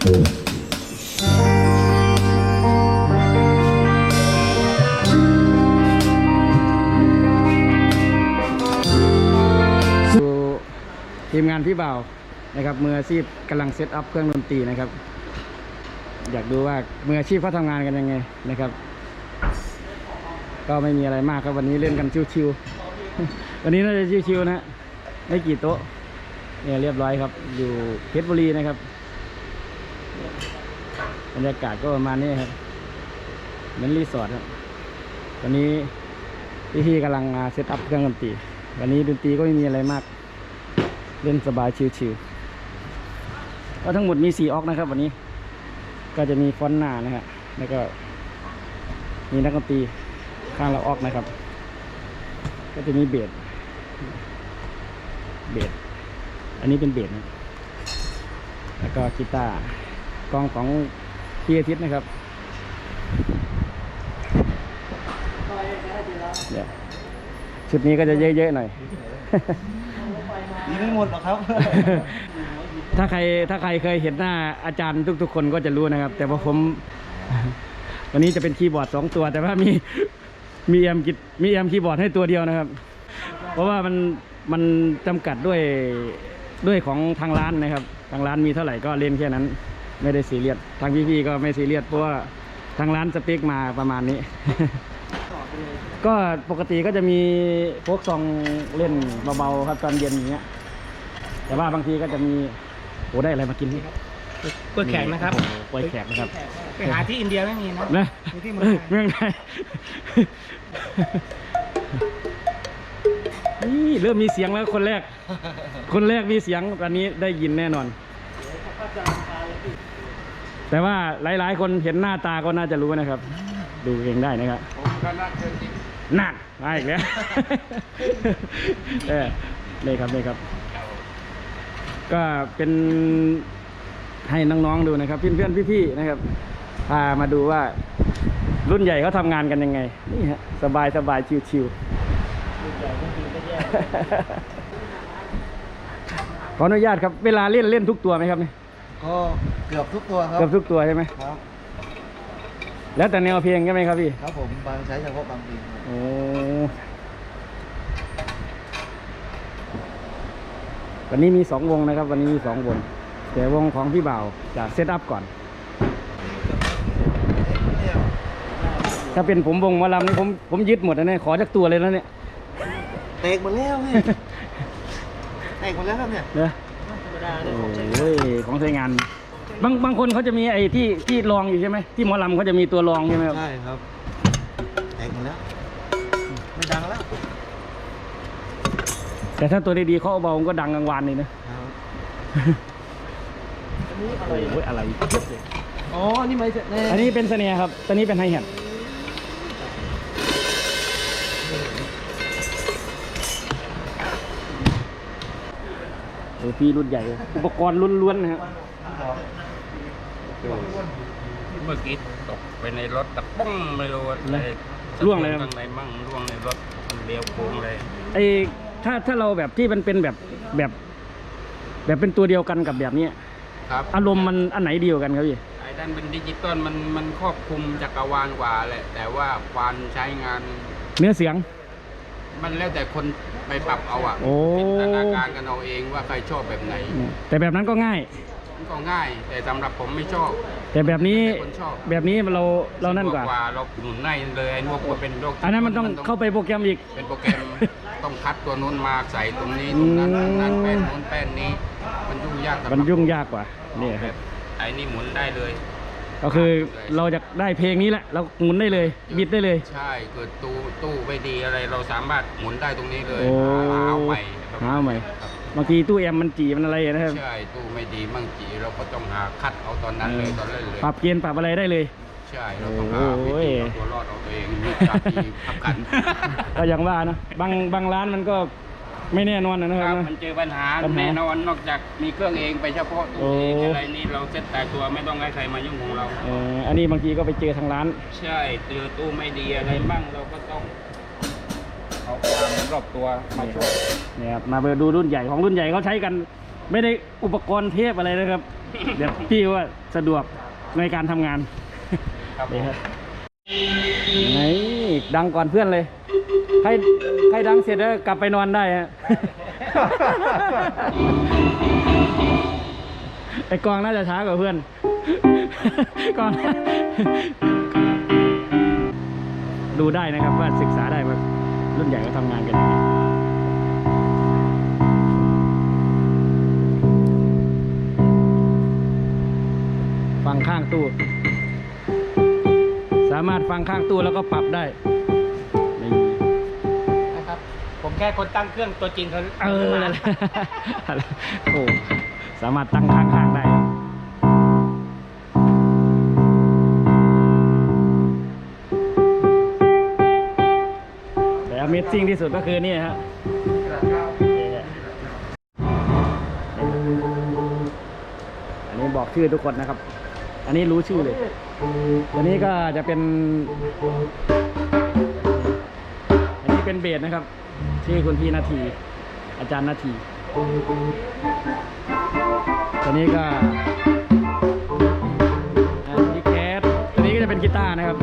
สู่ทีมงานพี่บ่าวนะครับมืออาชีพกำลังเซตอัพเครื่องดนตรีนะครับ อยากดูว่ามืออาชีพเขาทำงานกันยังไงนะครับ ก็ไม่มีอะไรมากครับวันนี้เล่นกันชิวๆ วันนี้น่าจะชิวๆนะฮะไม่กี่โต๊ะเนี่ยเรียบร้อยครับ อยู่เพชรบุรีนะครับ บรรยากาศก็ประมาณนี้ครับเหมือนรีสอร์ทครับวันนี้พี่ๆกำลังเซตอัพเครื่องดนตรีวันนี้ดนตรีก็ไม่มีอะไรมาก เล่นสบายชิวๆก็ทั้งหมดมีสี่ออกนะครับ วันนี้ก็จะมีฟอนหน้านะครับแล้วก็มีนักดนตรีข้างเราออกนะครับ ก็จะมีเบสเบสอันนี้เป็นเบสนะแล้วก็กีตาร์ กลองของพี่อาทิตย์นะครับเดี๋ยวชุดนี้ก็จะเยอะๆหน่อยยังไม่หมดหรอกครับ ถ้าใครถ้าใครเคยเห็นหน้าอาจารย์ทุก ๆ คนก็จะรู้นะครับ แต่ว่าผม วันนี้จะเป็นคีย์บอร์ดสองตัว แต่ว่ามีมีเอ็มกิมีเอ็มคีย์บอร์ดให้ตัวเดียวนะครับ เพราะว่ามันมันจำกัดด้วยด้วยของทางร้านนะครับ ทางร้านมีเท่าไหร่ก็เล่นแค่นั้น ไม่ได้ซีเรียสทางพี่ๆก็ไม่ซีเรียสเพราะว่าทางร้านสเปคมาประมาณนี้ ก็ปกติก็จะมีโฟกซองเล่นเบาๆครับตอนเย็นอย่างเงี้ย แต่ว่าบางทีก็จะมีโอ้ได้อะไรมากินนี่กล้วยแขกนะครับโอ้โหกล้วยแขกนะครับ ไปหาที่อินเดียไม่มีนะนะมีที่เมืองไทยเมืองไทยนี่เริ่มมีเสียงแล้วคนแรก คนแรกมีเสียงวันนี้ได้ยินแน่นอน แต่ว่าหลาย ๆ คนเห็นหน้าตาก็น่าจะรู้นะครับ ดูเองได้นะครับผมก็นักเกินจริงนั่นมาอีกแล้วเออนี่ครับนี่ครับ ก็เป็นให้น้องๆดูนะครับเพื่อนๆพี่ๆนะครับพามาดูว่ารุ่นใหญ่เขาทำงานกันยังไงนี่ฮะสบายสบายชิวๆขออนุญาตครับ เวลาเล่นเล่นทุกตัวไหมครับเนี่ย ก็เกือบทุกตัวครับเกือบทุกตัวใช่ไหมครับ แล้วแต่แนวเพลงใช่ไหมครับพี่ ครับผมบางใช้เฉพาะบางเพลงครับโอ้วันนี้มีสองวงนะครับ วันนี้มีสองวงแต่วงของพี่บ่าวจะเซตอัพก่อน ถ้าเป็นผมวงหมอลำนี่ผมผมยึดหมดนะเนี่ยขอจากตัวเลยแล้วเนี่ยแตกหมดแล้วนี่แตกหมดแล้วครับเนี่ย เนอะ โอ้ยของใช้งาน บางบางคนเขาจะมีไอ้ที่ที่รองอยู่ใช่ไหมที่หมอลำเขาจะมีตัวรองใช่ไหมครับ ใช่ครับแตกหมดแล้วไม่ดังแล้วแต่ถ้าตัวดีๆเขาเอาเบาๆก็ดังกลางวานเลยนะครับโอ้ยอะไรเพียบเลยอ๋อนี่ไม่ใช่แน่อันนี้เป็นเสน่ห์ครับตัวนี้เป็นไฮแฮท โอ้พี่รุ่นใหญ่ อุปกรณ์ล้วนๆนะครับเมื่อกี้ตกไปในรถตะปุ้งไม่รู้ว่าอะไรร่วงเลยครับข้างในมั่งร่วงในรถเลี้ยวโค้งเลยไอ้ถ้าถ้าเราแบบที่มันเป็นแบบแบบ แบบเป็นตัวเดียวกันกับแบบเนี้ยครับอารมณ์มันอันไหนดีกว่ากันครับพี่ไอ้ด้านเป็นดิจิตอลมันมันครอบคลุมจักรวาลกว่าแหละแต่ว่าความใช้งานเนื้อเสียง มันแล้วแต่คนไปปรับเอาอะโอ้ จินตนาการกันเอาเองว่าใครชอบแบบไหนแต่แบบนั้นก็ง่าย มันก็ง่าย แต่สำหรับผมไม่ชอบแต่แบบนี้แต่คนชอบแบบนี้เราเรานั่นกว่า เราหนุนในเลยไอ้นวกมันเป็นโรคอันนั้นมันต้องเข้าไปโปรแกรมอีก เป็นโปรแกรม ต้องคัดตัวนู้นมาใส่ตรงนี้ตรงนั้นอืมนั่นแป้นนู้นแป้นนี้ มันยุ่งยากสำหรับมันยุ่งยากกว่านี่คแบรับบไอ้นี่หมุนได้เลย ก็คือเราจะได้เพลงนี้แหละเราหมุนได้เลยบิดได้เลย ใช่เกิดตู้ตู้ไม่ดีอะไรเราสามารถหมุนได้ตรงนี้เลยโอ้หาเอาใหม่ครับหาเอาใหม่ครับบางทีตู้แอมมันจีมันอะไรนะครับใช่ตู้ไม่ดีมั่งจีเราก็ต้องหาคัดเอาตอนนั้นเลยตอนเล่นเลยปรับเกณฑ์ปรับอะไรได้เลยใช่เราต้องหาวิโอ้ยธีเอาตัวรอดเอาตัวเองมีจับทีขับกันก็อย่างว่านะบางบางร้านมันก็ ไม่แน่นอนนะคครัรับบนะ มันเจอปัญหาปัญหาแน่นอนนอกจากมีเครื่องเองไปเฉพาะตัวเองโอ้ อะไรนี่เราเซ็ตแต่ตัวไม่ต้องให้ใครมายุ่งของเรา เอออันนี้บางทีก็ไปเจอทางร้าน ใช่เจอตู้ไม่ดีอะไรบ้างเราก็ต้องเอาความรอบตัวมาช่วยเนี่ยครับมาเบอร์ดูรุ่นใหญ่ของรุ่นใหญ่เขาใช้กัน ไม่ได้อุปกรณ์เทพอะไรนะครับ เดี๋ยวพี่ว่าสะดวกในการทำงานครับผนี่มครับไหนดังก่อนเพื่อนเลย ใครใครดังเสร็จแล้วกลับไปนอนได้ฮะ ไอกองน่าจะช้ากว่าเพื่อน กองดูได้นะครับว่าศึกษาได้ว่ารุ่นใหญ่ก็ทำงานกันยังไงฟังข้างตู้ สามารถฟังข้างตู้แล้วก็ปรับได้ ผมแค่คนตั้งเครื่องตัวจริงเขาเออนั่นแหละโอ้สามารถตั้งข้างๆได้แต่ Amazing ที่สุดก็คือนี่ฮะอันนี้บอกชื่อทุกคนนะครับ อันนี้รู้ชื่อเลยอันนี้ก็จะเป็น อันนี้เป็นเบสนะครับ ชื่อคุณพี่นาที อาจารย์นาทีตัวนี้ก็อันนี้แคสตัวนี้ก็จะเป็นกีตาร์นะครับ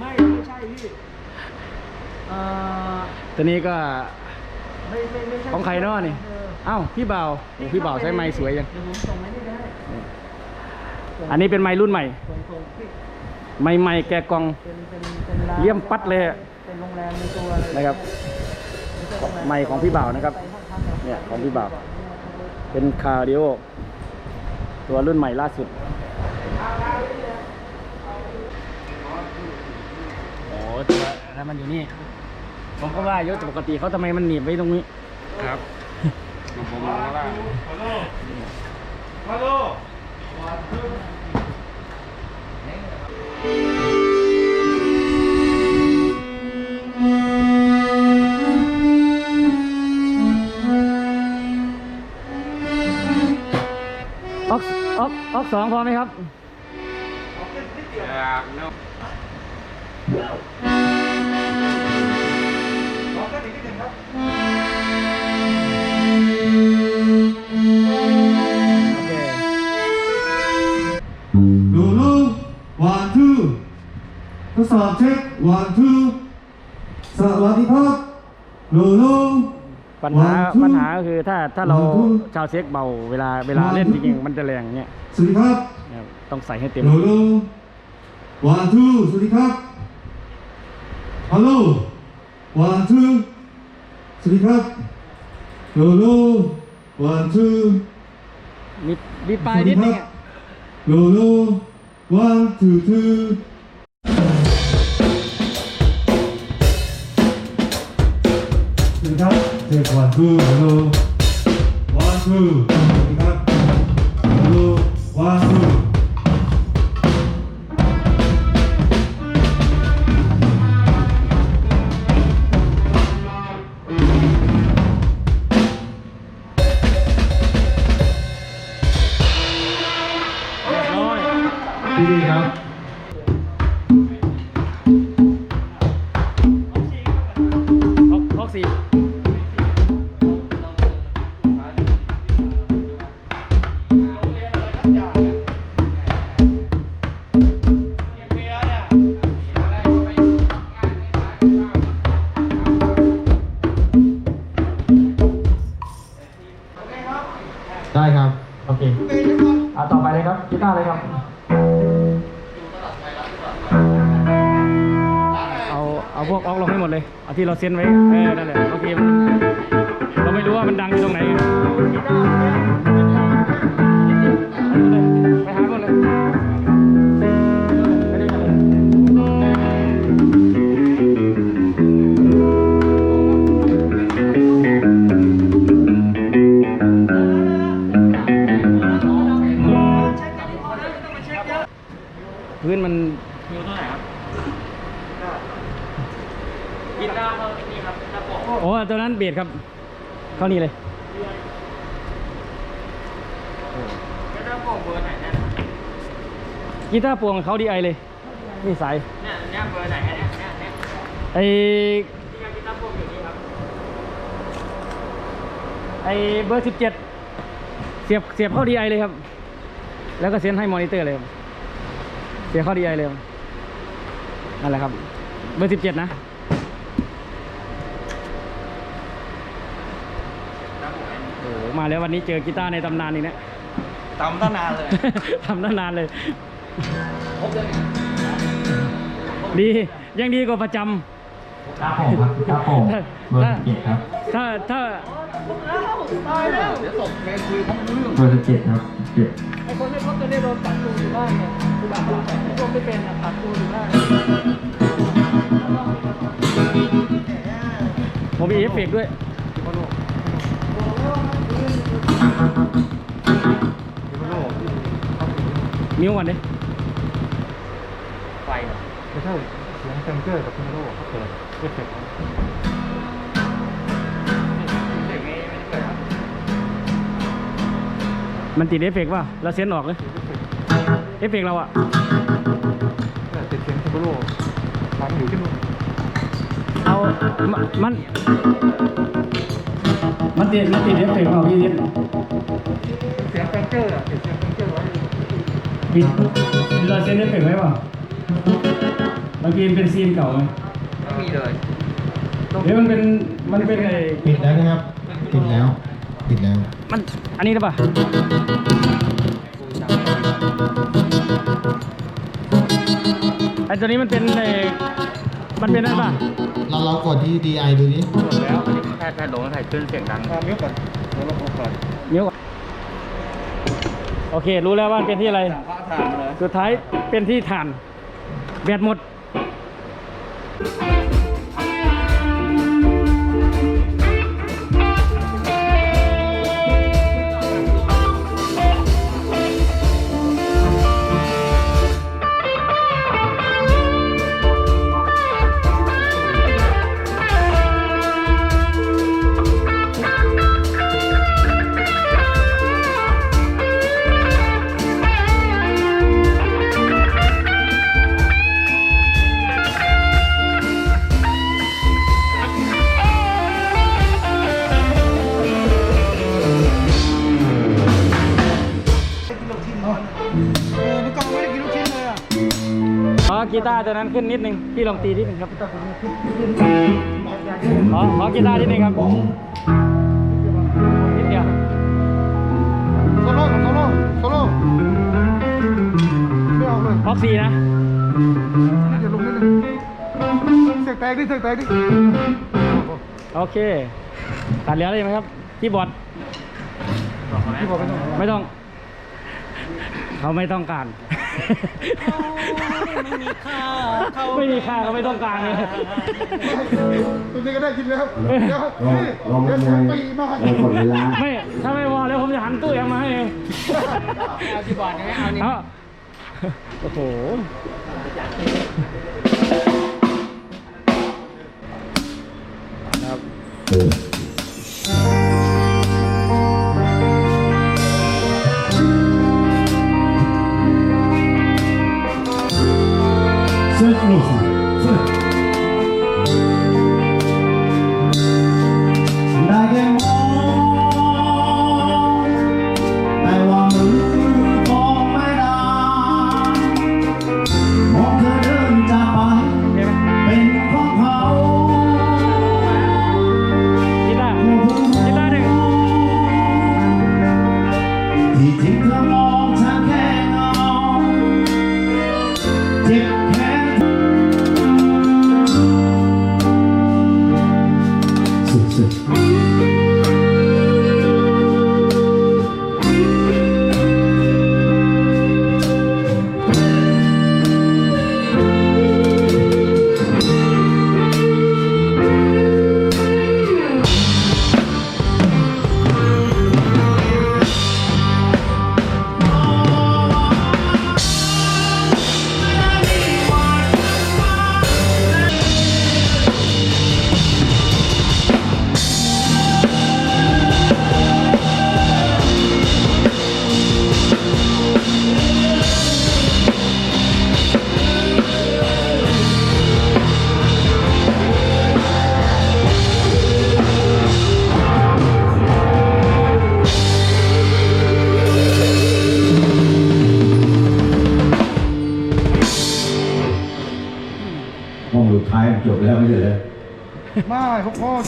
ไม่ไม่ใช่พี่เอ่อตัวนี้ก็ไม่ไม่ไม่ใช่ของใครเนาะนี่ เอ้าพี่บ่าวโอ้พี่บ่าวใช้ไม้สวยจัง เดี๋ยวผมส่งไว้นี่ได้อันนี้เป็นไม้รุ่นใหม่ ส่งส่งพี่ไม้ ใหม่แกะกล่องเป็นเป็นเป็นร้านเลี่ยมปัดเลยอะเป็นโรงแรมในตัวเลยนะครับไม้ของพี่บ่าวนะครับไปห้องพักอะเนี่ยของพี่บ่าว เป็นคาร์ดิโอตัวรุ่นใหม่ล่าสุดโอ้ตัวแล้วมันอยู่นี่ ผมก็ว่าอยศปกติเขาทำไมมันหนีบไว้ตรงนี้ ครับผมมองว่า ออกออกออกสองพอไหมครับอย ทดสอบเช็ควันทูสวัสดีครับลูลูปัญหา One, two ปัญหาก็คือถ้าถ้าเรา One, two ชาวเซ็กเบาเวลาเวลา One, เล่นจ two ริงๆมันจะแรงเงี้ยสวัสดีครับนะครับต้องใส่ให้เต็มลูลูวันทูสวัสดีครับฮัลโหลวันทูสวัสดีครับลูลูวันทูมีมีปลายนิดนึงอะลูลูวันทู สดีครับเที่เราเซ็นไว้ เข้านี่เลยกีตาร์โปร่งเบอร์ไหนเนี่ยกีตาร์พวงเขาดีไอเลย นี่สายเนี่ยเนี่ยเบอร์ไหนเนี่ยเนี่ยเนี่ยไอที่กีตาร์โปร่งอยู่นี่ครับ ไอเบอร์สิบเจ็ดสียบเสียบเข้าดีไอเลยครับ แล้วก็เซ็นให้มอนิเตอร์เลยครับเสียบเข้าดีไอเลยครับนั่นแหละครับ เบอร์สิบเจ็ดนะ โอ้โห มาแล้ววันนี้เจอกีตาร์ในตำนานอีกนะตำตั้งนานเลย ทำตั้งนานเลยดียังดีกว่าประจำ ครับผมครับครับผมเบอร์สิบเจ็ดครับถ้าถ้าเบอร์สิบเจ็ดครับเจ็ดไอ้คนไม่พบตัวนี้โดนปัดตูอยู่บ้านเนี่ยคือแบบไอ้พวกไม่เป็นอะปัดตูอยู่บ้านผมมีเอฟเฟกต์ด้วย นิ้วก่อนดิไฟไม่ใช่เสียงเซนเซอร์กับพิมโลเขาเปิดเอฟเฟกต์มันติดเอฟเฟกต์ป่ะเราเซ็นออกเลยเอฟเฟกต์เราอะแต่ติดเสียงพิมโลฟังอยู่ที่นู่นเอามมัน มันติดมันติดเอฟเฟกต์เราพี่นิดเสียงเซนเซอร์อะติดเสียงเซนเซอร์ไว้ปิดเราเซ็นเอฟเฟกต์ไว้ป่ะบางทีมันเป็นซีนเก่าไงไม่มีเลยเดี๋ยวมันเป็นมันเป็นไอ้ปิดแล้วนะครับ ปิดแล้ว ปิดแล้ว มันอันนี้หรือเปล่าไอ้ตัวนี้มันเป็นไอ้มันเป็นอะไรป่ะเราเรากดที่ DI ดูดิหมดแล้ว อันนี้แค่แค่ลงถ่ายขึ้นเสียงดังตามนิ้วก่อนเดี๋ยวเราโก่อนนิ้วก่อนโอเค รู้แล้วว่ามันเป็นที่อะไร พระทานเลย สุดท้ายเป็นที่ฐาน แบตหมด ตาร์ตัวนั้นขึ้นนิดนึงพี่ลองตีนิดนึงครับขอขอกีตาร์นิดนึงครับนิดเดียวโซโล่โซโล่โซโล่ไม่เอาเลยออกซีนะอย่าลงนิดนึงเสียงแตกดิเสียงแตกดิโอเคตัดแล้วได้ไหมครับคีย์บอร์ดที่บอกไปตรงไม่ต้องเขาไม่ต้องการ ไม่มีค่าเขาไม่มีค่าเขาไม่ต้องการเลยตรงนี้ก็ได้กินแล้วเดี๋ยวลองนี่ลองเดี๋ยวทำเสียไงงปีมาให้เรากดเวลาไม่ถ้าไม่พอแล้วผมจะหันตู้เอ็มมาให้เองเอาที่บอร์ดนะเอานี่เอาโอ้โหครับ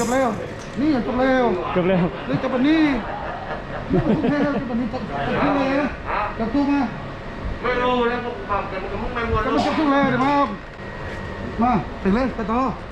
จบแล้ว นี่จบแล้วจบแล้วนี่จบวันนี้นี่จบแล้วจบวันนี้จบจบทุกเลยนะจบทุกมาไม่รู้แล้วผมฟังกันมันก็มึงไม่วนจะมาจบทุกเลยเดี๋ยวมา มาถึงเลยไปต่อเ